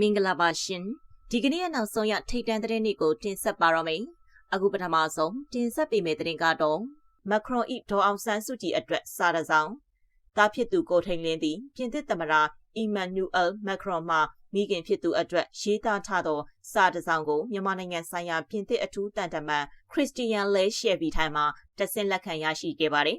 မင်္ဂလာပါရှင်ဒီကနေ့ရဲ့နောက်ဆုံးရထိတ်တန့်သတင်းတွေကိုတင်ဆက်ပါတော့မယ်အခုပထမဆုံးတင်ဆက်ပေးမယ့်သတင်းကတော့မက်ခရွန်ဤဒေါ်အောင်ဆန်းစုကြည်အတွက်စာတစောင်းတာဖြစ်သူကိုထိန်လင်းသည်ပြင်သစ်သမ္မတအီမန်နျူအယ်မက်ခရွန်မှမိခင်ဖြစ်သူအတွက်ရေးသားထားသောစာတစောင်းကိုမြန်မာနိုင်ငံဆိုင်ရာပြင်သစ်အထူးတန်တမန်ခရစ်စတီယန်လဲရှယ်ဗီထိုင်မှတဆင့်လက်ခံရရှိခဲ့ပါတယ်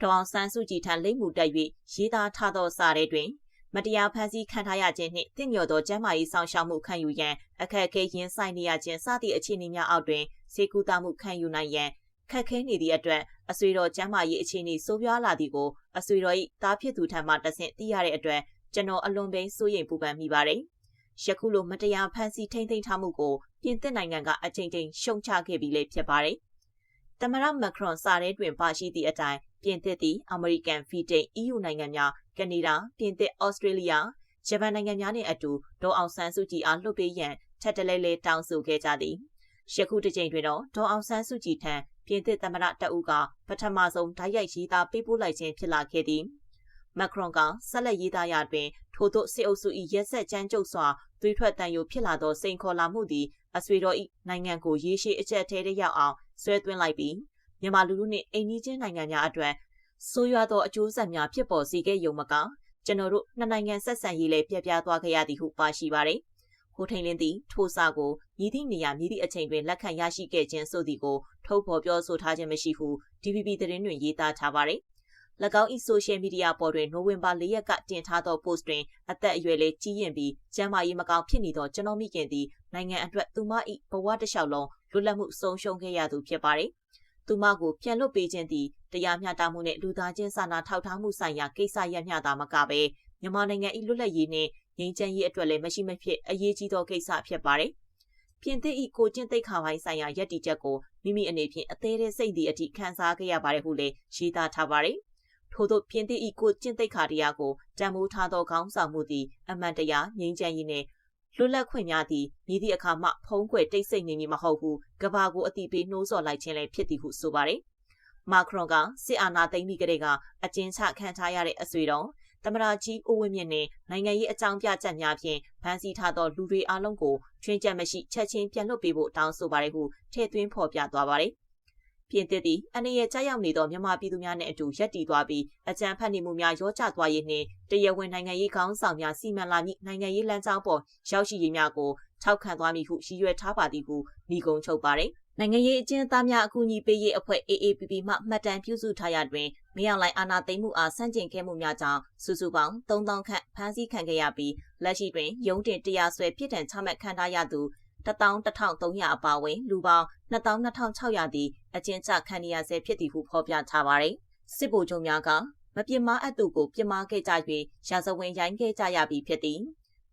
ဒေါ်အောင်ဆန်းစုကြည်ထံလိမ့်မှုတက်၍ရေးသားထားသောစာထဲတွင် မတရားဖန်ဆီးခံထားရခြင်းနှင့်တင့်မြော်သောကျန်းမာရေးဆောင်ရှောက်မှုခံယူရန်အခက်အခဲရင်ဆိုင်နေရခြင်းစသည့်အခြေအနေများအောက်တွင်စေကူတာမှုခံယူနိုင်ရန်ခက်ခဲနေသည့်အတွက်အဆွေတော်ကျန်းမာရေးအခြေအနေဆိုးရွားလာသည်ကိုအဆွေတော်၏တားဖြစ်သူထံမှတဆင့်သိရတဲ့အတွက်ကျွန်တော်အလွန်ပင်စိုးရိမ်ပူပန်မိပါတယ်။ယခုလိုမတရားဖန်ဆီးထိမ့်သိမ်းထားမှုကိုပြင်သစ်နိုင်ငံကအချိန်ချင်းရှုံချခဲ့ပြီးလေဖြစ်ပါတယ်။သမရမက်ခရွန်စာရဲတွင်ပါရှိသည့်အတိုင်း ပြင်သစ်သည်အမေရိကန်ဖီတိန် EU နိုင်ငံများကနေဒါပြင်သစ်ဩစတြေးလျဂျပန်နိုင်ငံများနှင့်အတူဒေါ်အောင်ဆန်းစုကြည်အားလွှတ်ပေးရန်ထက်တလဲလဲတောင်းဆိုခဲ့ကြသည်ယခုတစ်ချိန်တွင်တော့ဒေါ်အောင်ဆန်းစုကြည်ထံပြင်သစ်သမ္မတတအုပ်ကပထမဆုံးဓာတ်ရိုက်ရေးသားပေးပို့လိုက်ခြင်းဖြစ်လာခဲ့သည်မက်ခရွန်ကဆက်လက်ရေးသားရာတွင် ထို့သောစစ်အုပ်စု၏ရက်ဆက်ကြမ်းကြုတ်စွာသွေးထွက်တန်ယိုဖြစ်လာသောစိန်ခေါ်လာမှုသည်အဆွေတော်၏နိုင်ငံကိုရေးရှိအကျက်ထဲတရောက်အောင်ဆွဲသွင်းလိုက်ပြီး မြန်မာလူလူနှင့်အိမ်နီးချင်းနိုင်ငံများအတွက်ဆိုးရွားသောအကျိုးဆက်များဖြစ်ပေါ်စေခဲ့ရုံမကကျွန်တော်တို့နှစ်နိုင်ငံဆက်ဆံရေးလည်းပြပြသွားခဲ့ရသည်ဟုပါရှိပါတယ်။ဟိုထိန်လင်းသည်ထိုစာကိုမြည်သည့်နေရာမြည်သည့်အချိန်တွင်လက်ခံရရှိခဲ့ခြင်းဆိုသည်ကိုထုတ်ဖော်ပြောဆိုထားခြင်းမရှိဟု DPP သတင်းတွင်ရေးသားထားပါတယ်။၎င်း၏ဆိုရှယ်မီဒီယာပေါ်တွင်နိုဝင်ဘာ၄ရက်ကတင်ထားသော post တွင်အသက်အရွယ်လေးကြီးရင်ပြီးကျန်းမာရေးမကောင်းဖြစ်နေသောကျွန်တော်မိခင်သည်နိုင်ငံအတွက်သူမ၏ဘဝတစ်လျှောက်လုံးလွတ်လပ်မှုဆုံးရှုံးခဲ့ရသူဖြစ်ပါတယ်။ သူမကိုပြန်လွတ်ပေးခြင်းသည်တရားမျှတမှုနဲ့လူသားချင်းစာနာထောက်ထားမှုဆိုင်ရာကိစ္စရပ်မျှတာမကဘဲမြန်မာနိုင်ငံ၏လွတ်လပ်ရေးနှင့်ငြိမ်းချမ်းရေးအတွက်လည်းမရှိမဖြစ်အရေးကြီးသောကိစ္စဖြစ်ပါတယ်။ပြင်သစ်၏ကိုကျင့်သိက္ခာပိုင်းဆိုင်ရာယက်တီချက်ကိုမိမိအနေဖြင့်အသေးသေးစိတ်သည့်အထိခန်းစားခဲ့ရပါတယ်ဟုလည်းရေးသားထားပါတယ်။ထို့သောပြင်သစ်၏ကိုကျင့်သိက္ခာတရားကိုတံမိုးထားသောခေါင်းဆောင်မှုသည်အမှန်တရားငြိမ်းချမ်းရေးနှင့် လွတ်လပ်ခွင့်များသည်မြည်သည့်အခါမှဖုံးကွယ်တိတ်ဆိတ်နေမည်မဟုတ်ဘူးကဘာကိုအတိပေးနှိုးဆော်လိုက်ခြင်းလည်းဖြစ်သည်ဟုဆိုပါတယ်မာခရွန်ကစစ်အာဏာသိမ်းပြီးကတည်းကအကျဉ်းချခံထားရတဲ့အဆွေတော်သမရာကြီးဦးဝင်းမြင့်နဲ့နိုင်ငံရေးအကြောင်းပြချက်များဖြင့်ဖမ်းဆီးထားသောလူတွေအလုံးကိုချွင်းချက်မရှိချက်ချင်းပြန်လွှတ်ပေးဖို့တောင်းဆိုပါတယ်ဟုထည့်သွင်းဖော်ပြသွားပါတယ်။ ပြင်သစ်သည်အနေရကြားရောက်နေသောမြန်မာပြည်သူများနဲ့အတူရပ်တည်သွားပြီးအကြမ်းဖက်နေမှုများရောကျသွားရေးနှင့်တရားဝင်နိုင်ငံရေးခေါင်းဆောင်များစီမံလာမည့်နိုင်ငံရေးလမ်းကြောင်းပေါ်ရောက်ရှိရေးများကိုထောက်ခံသွားမည်ဟုရည်ရွယ်ထားပါသည်ဟုမိကုံချုပ်ပါတယ်။နိုင်ငံရေးအကျဉ်းသားများအကူအညီပေးရေးအဖွဲ့ AAPP မှမှတ်တမ်းပြုစုထားရတွင်မရောက်လိုက်အာဏာသိမ်းမှုအားဆန့်ကျင်ခဲ့မှုများကြောင့်စုစုပေါင်း3000ခန့်ဖမ်းဆီးခံခဲ့ရပြီးလက်ရှိတွင်ရုံးတင်တရားစွဲပြစ်ဒဏ်ချမှတ်ခံထားရသူ 11300အပါအဝင် လူပေါင်း22600သည် အကျဉ်းချခံရဆဲဖြစ်သည်ဟု ဖော်ပြထားပါသည်စစ်ဗိုလ်ချုပ်များက မပြစ်မှားအပ်သူကို ပြစ်မှားခဲ့ကြ၍ရာဇဝင်ရိုင်းခဲ့ကြရပြီးဖြစ်သည်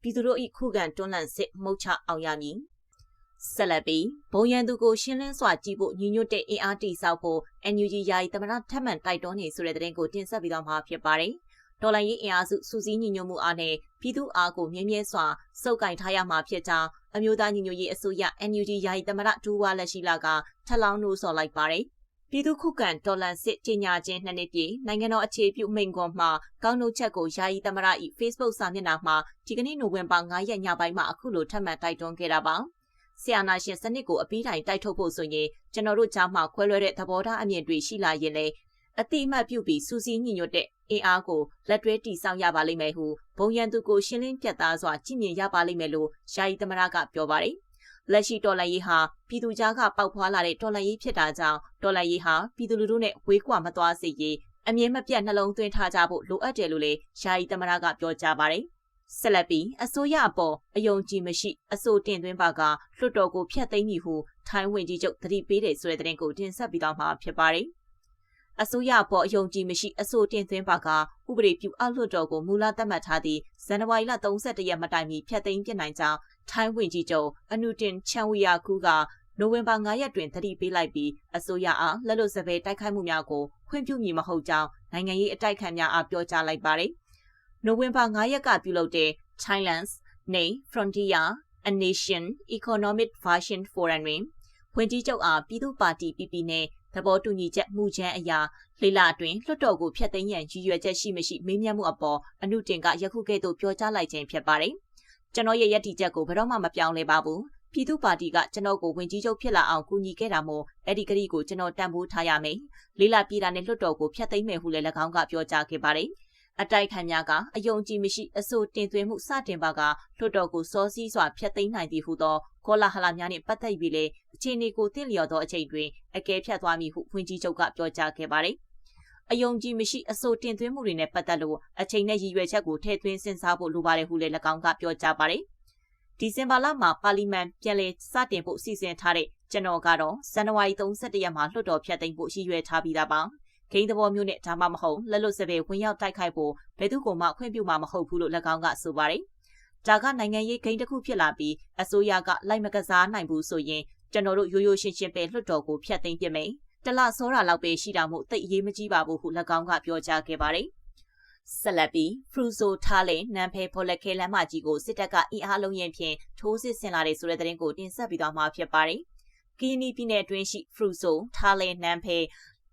ပြည်သူတို့၏ခုခံတွန်းလှန်စစ်မှုချအောင်ရမည်ဆက်လက်ပြီးဘုံရန်သူကိုရှင်းလင်းစွာကြည့်ဖို့ညီညွတ်တဲ့အင်အားတိစောက်ဖို့ NUG ယာယီသမရထပ်မံတိုက်တွန်းနေဆိုတဲ့သတင်းကိုတင်ဆက်ပြီးတော့မှာဖြစ်ပါတယ်။ ဒေါ်လာရေးအင်အားစုစူးစီးညီညွတ်မှုအားနဲ့ပြည်သူအားကိုမြင်းမြဲစွာစုပ်ကင်ထားရမှာဖြစ်ကြောင်းအမျိုးသားညီညွတ်ရေးအစိုးရ NUG ယာယီသမရဒူဝါလက်ရှိလာကထပ်လောင်းနှိုးဆော်လိုက်ပါတယ်။ပြည်သူခုခံဒေါ်လာစစ်ကြီးညာခြင်းနှစ်နှစ်ပြည့်နိုင်ငံတော်အခြေပြုမိန့်ခွန်းမှာကောင်းနှုတ်ချက်ကိုယာယီသမရ၏ Facebook စာမျက်နှာမှာဒီကနေ့နိုဝင်ဘာ9ရက်ညပိုင်းမှာအခုလိုထပ်မံတိုက်တွန်းခဲ့တာပါ။ဆီယနာရှင်စနစ်ကိုအပြီးတိုင်တိုက်ထုတ်ဖို့ဆိုရင်ကျွန်တော်တို့ကြားမှာခွဲလွဲတဲ့သဘောထားအမြင်တွေရှိလာရင်လည်း အတိအမှတ်ပြုပြီးစူးစီးညှိညွတ်တဲ့အင်အားကိုလက်တွဲတီဆောင်ရပါလိမ့်မယ်ဟုဘုံရန်သူကိုရှင်းလင်းပြတ်သားစွာကြည်မြင်ရပါလိမ့်မယ်လို့ယာယီသမရကပြောပါတယ်။လက်ရှိတော်လှန်ရေးဟာပြည်သူကြားကပေါက်ဖွာလာတဲ့တော်လှန်ရေးဖြစ်တာကြောင့်တော်လှန်ရေးဟာပြည်သူလူထုနဲ့ဝေးကွာမသွားစေရေးအမြင်မပြတ်နှလုံးသွင်းထားကြဖို့လိုအပ်တယ်လို့လည်းယာယီသမရကပြောကြားပါတယ်။ဆက်လက်ပြီးအစိုးရအပေါ်အယုံကြည်မရှိအစိုးတင်သွင်းပါကလွှတ်တော်ကိုဖျက်သိမ်းမည်ဟုထိုင်းဝန်ကြီးချုပ်သတိပေးတယ်ဆိုတဲ့သတင်းကိုတင်ဆက်ပြီးတော့မှာဖြစ်ပါတယ်။ အစိုးရအပေါ်အယုံကြည်မရှိအစိုးတင်သွင်းပါကဥပဒေပြုအလွှတ်တော်ကိုမူလသတ်မှတ်ထားသည့်ဇန်နဝါရီလ31ရက်မတိုင်မီဖျက်သိမ်းပြနိုင်ကြောင်းထိုင်းဝန်ကြီးချုပ်အနုတင်ချန်ဝီယာကူကနိုဝင်ဘာ9ရက်တွင်သတိပေးလိုက်ပြီးအစိုးရအားလက်လွတ်စပယ်တိုက်ခိုက်မှုများကိုခွင့်ပြုမည်မဟုတ်ကြောင်းနိုင်ငံရေးအတိုက်ခံများအားပြောကြားလိုက်ပါတယ်။နိုဝင်ဘာ9ရက်ကပြုလုပ်တဲ့ Thailand's Nay Frontier a Nation Economic Version Forum တွင်ဝန်ကြီးချုပ်အားပြည်သူ့ပါတီ PP နဲ့ သဘောတူညီချက်မူချမ်းအရာလေလာအတွင်းလွှတ်တော်ကိုဖျက်သိမ်းရန်ရည်ရွယ်ချက်ရှိမရှိမေးမြန်းမှုအပေါ်အနုတင်ကယခုကဲ့သို့ပြောကြားလိုက်ခြင်းဖြစ်ပါတယ်ကျွန်တော်ရဲ့ယက်တီချက်ကိုဘယ်တော့မှမပြောင်းလဲပါဘူးပြည်သူ့ပါတီကကျွန်တော်ကိုဝင်ကြီးချုပ်ဖြစ်လာအောင်ကူညီခဲ့တာမို့အဲ့ဒီကတိကိုကျွန်တော်တန်ဖိုးထားရမယ်လေးလာပြည်တာနဲ့လွတ်တော်ကိုဖျက်သိမ်းမယ်ဟုလည်း၎င်းကပြောကြားခဲ့ပါတယ် အတိုက်ခံများကအယုံကြည်မရှိအဆိုတင်သွင်းမှုစတင်ပါကလွတ်တော်ကိုစောစည်းစွာဖျက်သိမ်းနိုင်သည်ဟုသောကောလာဟလများနှင့်ပတ်သက်ပြီးလေအခြေအနေကိုသိလျော်သောအချိန်တွင်အကဲဖြတ်သွားမည်ဟုဖွင့်ကြီးချုပ်ကပြောကြားခဲ့ပါတယ်အယုံကြည်မရှိအဆိုတင်သွင်းမှုတွေနဲ့ပတ်သက်လို့အချိန်နဲ့ရည်ရွယ်ချက်ကိုထည့်သွင်းစဉ်းစားဖို့လိုပါတယ်ဟုလည်း၎င်းကပြောကြားပါတယ်ဒီဇင်ဘာလမှာပါလီမန်ပြန်လည်စတင်ဖို့စီစဉ်ထားတဲ့ကျွန်တော်ကတော့ဇန်နဝါရီ31ရက်မှာလွှတ်တော်ဖြတ်သိမ်းဖို့ရည်ရွယ်ထားပြီးသားပါ ဂိမ်းသဘောမျိုးနဲ့ဒါမှမဟုတ်လက်လွတ်စပယ်ဝင်ရောက်တိုက်ခိုက်ဖို့ဘယ်သူမှခွင့်ပြုမှာမဟုတ်ဘူးလို့၎င်းကဆိုပါတယ်ဒါကနိုင်ငံရေးဂိမ်းတစ်ခုဖြစ်လာပြီးအစိုးရကလိုက်မကစားနိုင်ဘူးဆိုရင်ကျွန်တော်တို့ရိုးရိုးရှင်းရှင်းပဲလွှတ်တော်ကိုဖျက်သိမ်းပြမယ်တလစောတာလောက်ပဲရှိတာမို့တိတ်အရေးမကြီးပါဘူးဟု၎င်းကပြောကြားခဲ့ပါတယ်ဆက်လက်ပြီးဖရူဆိုထားလေနန်ဖဲဖော်လက်ခဲလမ်းမကြီးကိုစစ်တပ်ကအင်အားလုံးရင်ဖြင့်ထိုးစစ်ဆင်လာတဲ့ဆိုတဲ့သတင်းကိုတင်ဆက်ပြီးတော့မှာဖြစ်ပါတယ်။ကီနီပြည်နယ်အတွင်းရှိဖရူဆိုထားလေနန်ဖဲ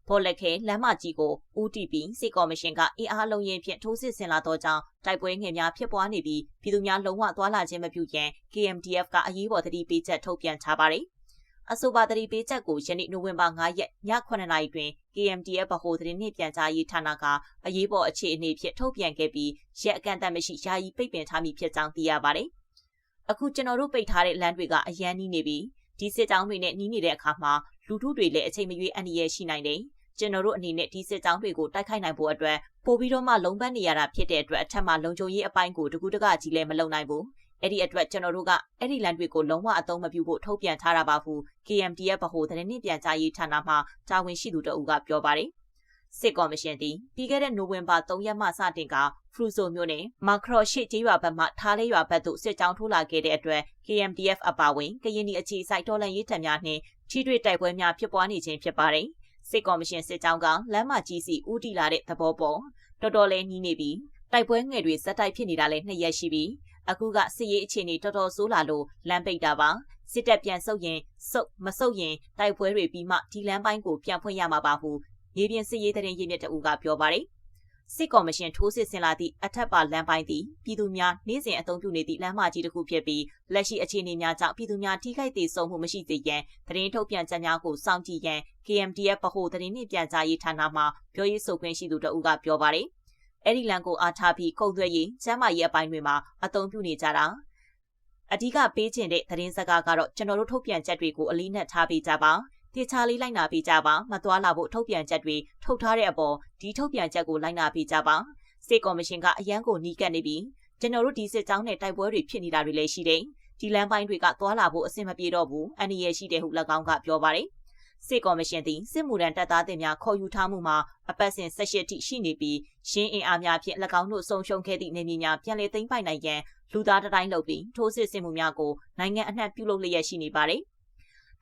ဖော်လက်ခဲလမ်းမကြီးကို UTP စစ်ကော်မရှင်ကအင်အားလုံးရင်ဖြင့်ထိုးစစ်ဆင်လာတော့ကြောင်းတိုက်ပွဲငယ်များဖြစ်ပွားနေပြီးပြည်သူများလုံးဝသွားလာခြင်းမပြုရန် KMDF ကအရေးပေါ်သတိပေးချက်ထုတ်ပြန်ထားပါတယ်။အဆိုပါသတိပေးချက်ကိုယနေ့နိုဝင်ဘာ9ရက်ည9:00နာရီတွင် KMDF ဗဟိုသတင်းနှင့်ပြန်ကြားရေးဌာနကအရေးပေါ်အခြေအနေဖြင့်ထုတ်ပြန်ခဲ့ပြီးရက်အကန့်အသတ်မရှိယာယီပိတ်ပင်ထားမည်ဖြစ်ကြောင်းသိရပါတယ်။အခုကျွန်တော်တို့ပိတ်ထားတဲ့လမ်းတွေကအရန်နီးနေပြီးဒီစစ်ကြောင်းတွေနဲ့နီးနေတဲ့အခါမှာလူထုတွေလည်းအချိန်မရွေးအန္တရာယ်ရှိနိုင်တယ်။ ကျွန်တော်တို့အနေနဲ့ဒီစစ်ကြောင်းတွေကိုတိုက်ခိုက်နိုင်ဖို့အတွက်ပို့ပြီးတော့မှလုံးပန်းနေရတာဖြစ်တဲ့အတွက်အထက်မှာလုံခြုံရေးအပိုင်းကိုတကူတကကြီးလည်းမလုံနိုင်ဘူး။အဲ့ဒီအတွက်ကျွန်တော်တို့ကအဲ့ဒီလမ်းတွေကိုလုံးဝအသုံးမပြုဖို့ထုတ်ပြန်ထားတာပါဟု KMDF ဗဟိုသတင်းနှင့်ပြန်ကြားရေးဌာနမှတာဝန်ရှိသူတအူးကပြောပါတယ်။စစ်ကော်မရှင်သည်ပြီးခဲ့တဲ့နိုဝင်ဘာ3ရက်မှစတင်ကဖရူဆိုမြို့နယ်မာခရော့ရှိကျေးရွာဘက်မှထားလေးရွာဘက်သို့စစ်ကြောင်းထိုးလာခဲ့တဲ့အတွက် KMDF အပါအဝင်ကရင်ပြည်အခြေစိုက်တော်လှန်ရေးတပ်များနှင့်ထိတွေ့တိုက်ပွဲများဖြစ်ပွားနေခြင်းဖြစ်ပါတယ်။ စစ်ကော်မရှင်စစ်ကြောင်းကလမ်းမကြီးစီဦးတည်လာတဲ့သဘောပေါ်တော်တော်လေးနီးနေပြီးတိုက်ပွဲငယ်တွေစက်တိုက်ဖြစ်နေတာလည်းနှစ်ရက်ရှိပြီအခုကစစ်ရေးအခြေအနေတော်တော်ဆိုးလာလို့လမ်းပိတ်တာပါစစ်တပ်ပြန်ဆုတ်ရင်စုတ်မဆုတ်ရင်တိုက်ပွဲတွေပြီးမှဒီလမ်းပိုင်းကိုပြန်ဖွင့်ရမှာပါဟုမြေပြင်စစ်ရေးတရင်ရင်းမြစ်တူကပြောပါတယ် စစ်ကော်မရှင်ထိုးစစ်ဆင်လာသည့်အထက်ပါလမ်းပိုင်းသည်ပြည်သူများနေ့စဉ်အသုံးပြုနေသည့်လမ်းမကြီးတစ်ခုဖြစ်ပြီးလက်ရှိအခြေအနေများကြောင့်ပြည်သူများထိခိုက်ဒေဆုံးမှုမရှိစေရန်သတင်းထုတ်ပြန်ချက်များကိုစောင့်ကြည့်ရန် KMDF ဗဟိုသတင်းနှင့်ပြန်ကြားရေးဌာနမှပြောရေးဆိုခွင့်ရှိသူတို့ကပြောပါတယ်အဲ့ဒီလန်ကိုအားထားပြီးကုန်သွယ်ရေးကျန်းမာရေးအပိုင်းတွေမှာအသုံးပြုနေကြတာအဓိကပေးချင်တဲ့သတင်းစကားကတော့ကျွန်တော်တို့ထုတ်ပြန်ချက်တွေကိုအလေးနက်ထားပေးကြပါ တေချာလေးလိုက်နာပေးကြပါမသွားလာဖို့ထုတ်ပြန်ချက်တွေထုတ်ထားတဲ့အပေါ်ဒီထုတ်ပြန်ချက်ကိုလိုက်နာပေးကြပါစစ်ကော်မရှင်ကအရန်ကိုနီးကပ်နေပြီးကျွန်တော်တို့ဒီစစ်ကြောင်းနဲ့တိုက်ပွဲတွေဖြစ်နေတာတွေလည်းရှိတယ်ဒီလမ်းပိုင်းတွေကသွားလာဖို့အဆင်မပြေတော့ဘူးအန္တရာယ်ရှိတယ်ဟု၎င်းကပြောပါတယ်စစ်ကော်မရှင်သည်စစ်မှုထမ်းတပ်သားတွေများခေါ်ယူထားမှုမှာအပတ်စဉ်၁၈ထိရှိနေပြီးရှင်းအင်အားများဖြင့်၎င်းတို့ဆုံးရှုံးခဲ့သည့်နေမြေများပြန်လည်သိမ်းပိုက်နိုင်ရန်လူသားတိုင်းလုပ်ပြီးထိုးစစ်ဆင်မှုများကိုနိုင်ငံအနှံ့ပြုလုပ်လျက်ရှိနေပါတယ်။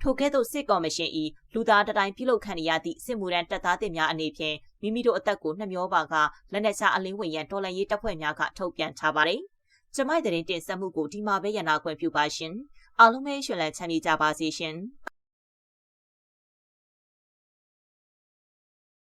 ထိုကဲ့သို့စစ်ကော်မရှင်၏လူသားတိုင်းပြုလုပ်ခံရသည့်စစ်မှုထမ်းတပ်သားတွေများအနေဖြင့်မိမိတို့အသက်ကိုနှမျောပါကလက်နက်ချအလင်းဝင်ရန်တော်လှန်ရေးတပ်ဖွဲ့များကထုတ်ပြန်ထားပါတယ်။ကျမိုက်တဲ့တင်ဆက်မှုကိုဒီမှာပဲရနာခွင့်ပြုပါရှင်။အားလုံးပဲရှင်လန်းချမ်းမြေကြပါစေရှင်။